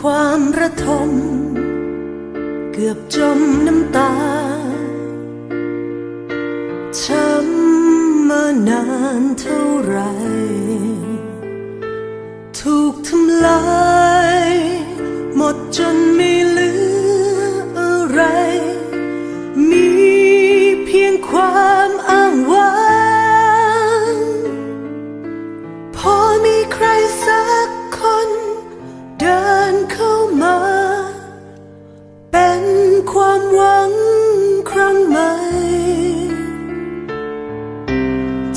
ความระทม เกือบจมน้ำตา ช้ำมานานเท่าไร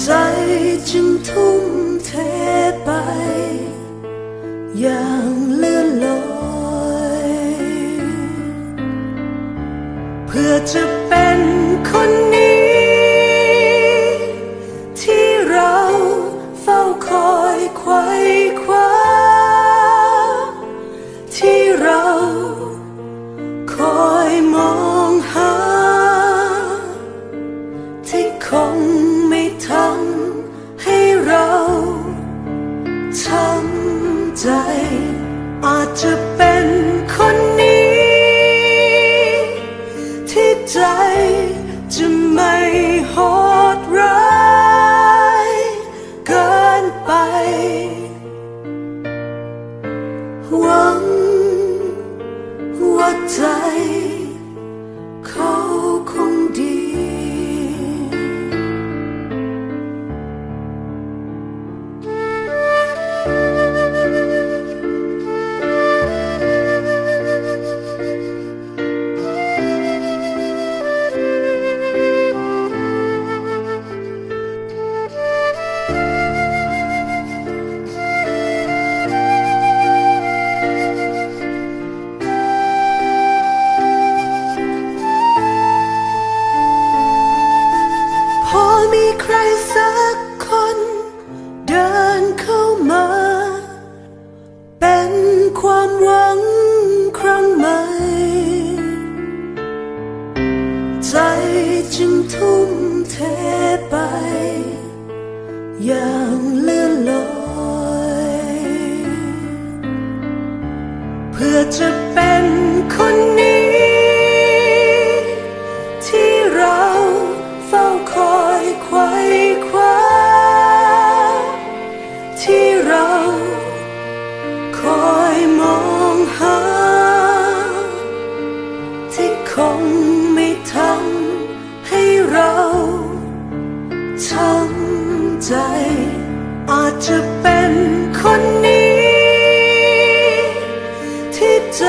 ใจจึงทุ่มเทไป อย่างเลื่อนลอยเพื่อจะเป็นคนนี้ ที่เราเฝ้าคอยไขว้คว้าที่เราคอยมองหา ที่คง อ หวังครั้งใหม่ ใจจึงทุ่มเทไป อย่างเลื่อนลอย เพื่อจะเป็นคน จะเป็นคนนี้ ที่ใจ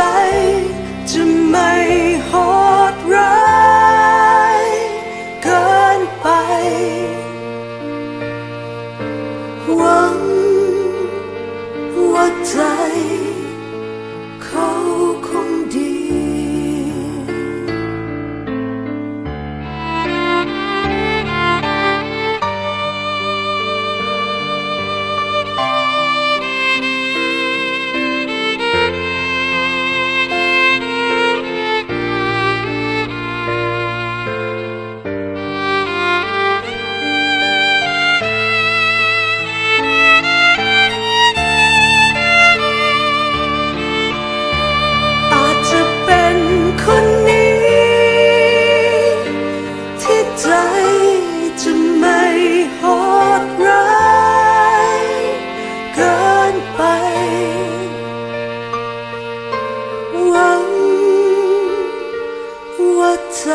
ใจ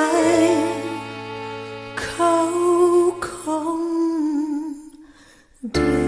เขาคงดี